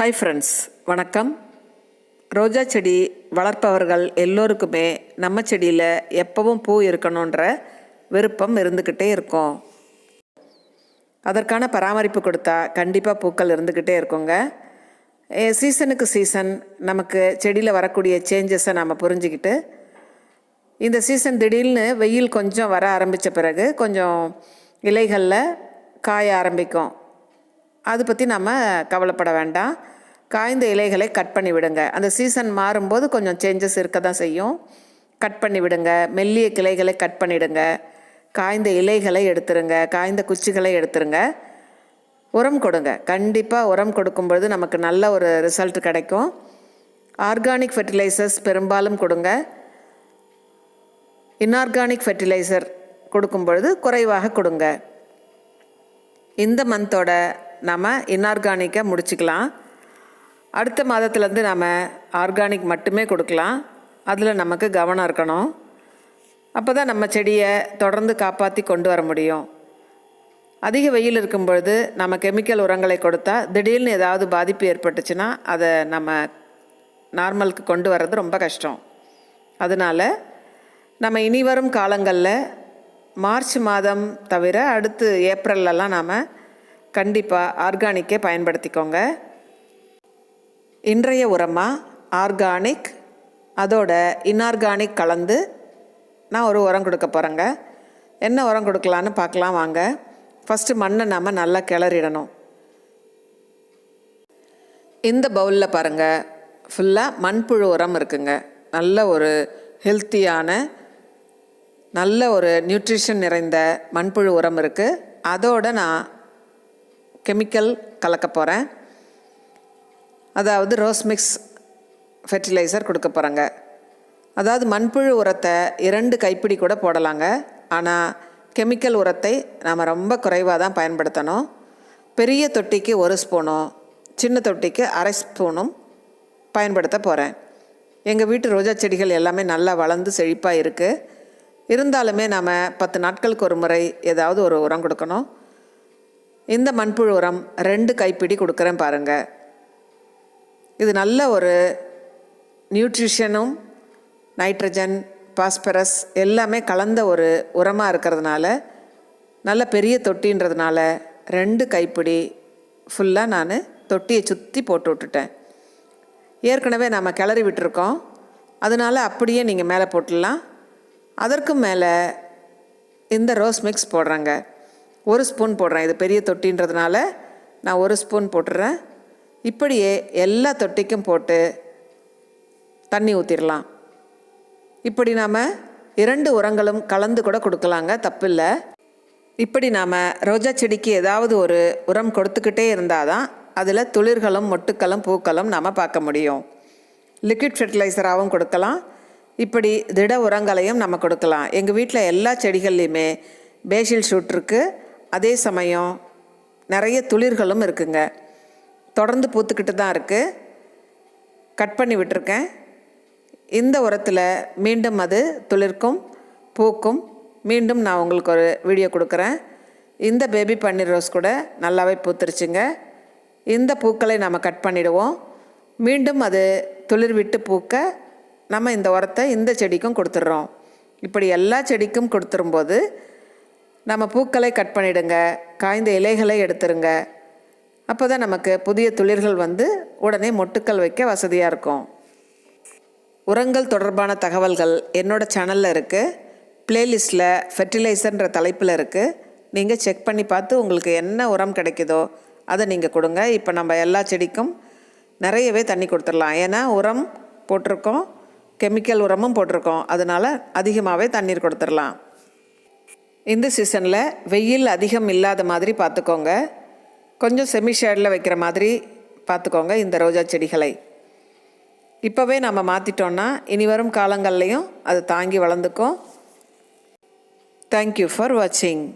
Hi friends வணக்கம். ரோஜா செடி வளர்ப்பவர்கள் எல்லோருக்குமே நம்ம செடியில் எப்பவும் பூ இருக்கணுன்ற விருப்பம் இருந்துக்கிட்டே இருக்கும். அதற்கான பராமரிப்பு கொடுத்தா கண்டிப்பாக பூக்கள் இருந்துக்கிட்டே இருக்குங்க. சீசனுக்கு சீசன் நமக்கு செடியில் வரக்கூடிய சேஞ்சஸை நாம் புரிஞ்சுக்கிட்டு இந்த சீசன் திடீர்னு வெயில் கொஞ்சம் வர ஆரம்பித்த பிறகு கொஞ்சம் இலைகளில் காய ஆரம்பிக்கும். அதை பற்றி நம்ம கவலைப்பட வேண்டாம். காய்ந்த இலைகளை கட் பண்ணி விடுங்க. அந்த சீசன் மாறும்போது கொஞ்சம் சேஞ்சஸ் இருக்க தான் செய்யும். கட் பண்ணி விடுங்க. மெல்லிய கிளைகளை கட் பண்ணிவிடுங்க காய்ந்த இலைகளை எடுத்துருங்க. காய்ந்த குச்சிகளை எடுத்துருங்க. உரம் கொடுங்க. கண்டிப்பாக உரம் கொடுக்கும்பொழுது நமக்கு நல்ல ஒரு ரிசல்ட் கிடைக்கும். ஆர்கானிக் ஃபெர்டிலைசர்ஸ் பெரும்பாலும் கொடுங்க. இன்ஆர்கானிக் ஃபெர்டிலைசர் கொடுக்கும் பொழுது குறைவாக கொடுங்க. இந்த மந்தோட நாம் இன்ஆர்கானிக்கை முடிச்சுக்கலாம். அடுத்த மாதத்துலேருந்து நாம் ஆர்கானிக் மட்டுமே கொடுக்கலாம். அதில் நமக்கு கவனம் இருக்கணும். அப்போ தான் நம்ம செடியை தொடர்ந்து காப்பாற்றி கொண்டு வர முடியும். அதிக வெயில் இருக்கும் பொழுது நம்ம கெமிக்கல் உரங்களை கொடுத்தா திடீர்னு ஏதாவது பாதிப்பு ஏற்பட்டுச்சுன்னா அதை நம்ம நார்மலுக்கு கொண்டு வர்றது ரொம்ப கஷ்டம். அதனால் நம்ம இனி வரும் காலங்களில் மார்ச் மாதம் தவிர அடுத்து ஏப்ரல்லலாம் நாம் கண்டிப்பாக ஆர்கானிக்கே பயன்படுத்திக்கோங்க. இன்றைய உரமாக ஆர்கானிக். அதோட இன்ஆர்கானிக் கலந்து நான் ஒரு உரம் கொடுக்க போகிறேங்க என்ன உரம் கொடுக்கலான்னு பார்க்கலாம் வாங்க. ஃபஸ்ட்டு மண்ணை நாம் நல்லா கிளறிடணும். இந்த பவுலில் பாருங்கள் ஃபுல்லாக மண்புழு உரம் இருக்குங்க. நல்ல ஒரு ஹெல்த்தியான நல்ல ஒரு நியூட்ரிஷன் நிறைந்த மண்புழு உரம் இருக்குது அதோட நான் கெமிக்கல் கலக்க போகிறேன் அதாவது ரோஸ் மிக்ஸ் ஃபெர்டிலைசர் கொடுக்க போகிறேங்க அதாவது மண்புழு உரத்தை இரண்டு கைப்பிடி கூட போடலாங்க. ஆனால் கெமிக்கல் உரத்தை நாம் ரொம்ப குறைவாக தான் பயன்படுத்தணும். பெரிய தொட்டிக்கு ஒரு ஸ்பூனும் சின்ன தொட்டிக்கு அரை ஸ்பூனும் பயன்படுத்த போகிறேன் எங்கள் வீட்டு ரோஜா செடிகள் எல்லாமே நல்லா வளர்ந்து செழிப்பாக இருக்குது இருந்தாலுமே நாம் பத்து நாட்களுக்கு ஒரு முறை ஏதாவது ஒரு உரம் கொடுக்கணும். இந்த மண்புழு உரம் ரெண்டு கைப்பிடி கொடுக்குறேன் பாருங்கள் இது நல்ல ஒரு நியூட்ரிஷனும் நைட்ரஜன் பாஸ்பரஸ் எல்லாமே கலந்த ஒரு உரமாக இருக்கிறதுனால நல்ல பெரிய தொட்டின்றதுனால ரெண்டு கைப்பிடி ஃபுல்லாக நான் தொட்டியை சுற்றி போட்டு விட்டுட்டேன். ஏற்கனவே நாம் கிளறி விட்டுருக்கோம். அதனால் அப்படியே நீங்கள் மேலே போட்டுடலாம். அதற்கும் மேலே இந்த ரோஸ் மிக்ஸ் போடுறேங்க. ஒரு ஸ்பூன் போடுறேன். இது பெரிய தொட்டின்றதுனால நான் ஒரு ஸ்பூன் போட்டுறேன். இப்படியே எல்லா தொட்டிக்கும் போட்டு தண்ணி ஊற்றிடலாம் இப்படி நாம் இரண்டு உரங்களும் கலந்து கூட கொடுக்கலாங்க தப்பில்லை. இப்படி நாம் ரோஜா செடிக்கு ஏதாவது ஒரு உரம் கொடுத்துக்கிட்டே இருந்தால் தான் அதில் துளிர்களும் மொட்டுக்களும் பூக்களும் நாம் பார்க்க முடியும். லிக்விட் ஃபெர்டிலைசராகவும் கொடுக்கலாம். இப்படி திட உரங்களையும் நம்ம கொடுக்கலாம். எங்கள் வீட்டில் எல்லா செடிகள்லையுமே பேஷில் ஷூட் இருக்குது அதே சமயம் நிறைய துளிர்களும் இருக்குங்க. தொடர்ந்து பூத்துக்கிட்டு தான் இருக்குது கட் பண்ணி விட்டுருக்கேன். இந்த உரத்தில் மீண்டும் அது துளிர்க்கும் பூக்கும். மீண்டும் நான் உங்களுக்கு ஒரு வீடியோ கொடுக்குறேன். இந்த பேபி பன்னீர் ரோஸ் கூட நல்லாவே பூத்துருச்சுங்க. இந்த பூக்களை நம்ம கட் பண்ணிவிடுவோம் மீண்டும் அது துளிர் விட்டு பூக்க நம்ம இந்த உரத்தை இந்த செடிக்கும் கொடுத்துட்றோம். இப்படி எல்லா செடிக்கும் கொடுத்துரும்போது நம்ம பூக்களை கட் பண்ணிடுங்க காய்ந்த இலைகளை எடுத்துருங்க. அப்போ தான் நமக்கு புதிய துளிர்கள் வந்து உடனே மொட்டுக்கள் வைக்க வசதியாக இருக்கும். உரங்கள் தொடர்பான தகவல்கள் என்னோட சேனலில் இருக்குது ப்ளேலிஸ்ட்டில் ஃபெர்டிலைசர்ன்ற தலைப்பில் இருக்குது நீங்கள் செக் பண்ணி பார்த்து உங்களுக்கு என்ன உரம் கிடைக்குதோ அதை நீங்கள் கொடுங்க. இப்போ நம்ம எல்லா செடிக்கும் நிறையவே தண்ணி கொடுத்துடலாம். ஏன்னா உரம் போட்டிருக்கோம் கெமிக்கல் உரமும் போட்டிருக்கோம். அதனால் அதிகமாகவே தண்ணீர் கொடுத்துடலாம். இந்த சீசனில் வெயில் அதிகம் இல்லாத மாதிரி பார்த்துக்கோங்க. கொஞ்சம் செமி ஷேடில் வைக்கிற மாதிரி பார்த்துக்கோங்க இந்த ரோஜா செடிகளை. இப்போவே நம்ம மாற்றிட்டோன்னா இனி வரும் காலங்கள்லையும் அது தாங்கி வளர்ந்துக்கும். தேங்க்யூ ஃபார் வாட்சிங்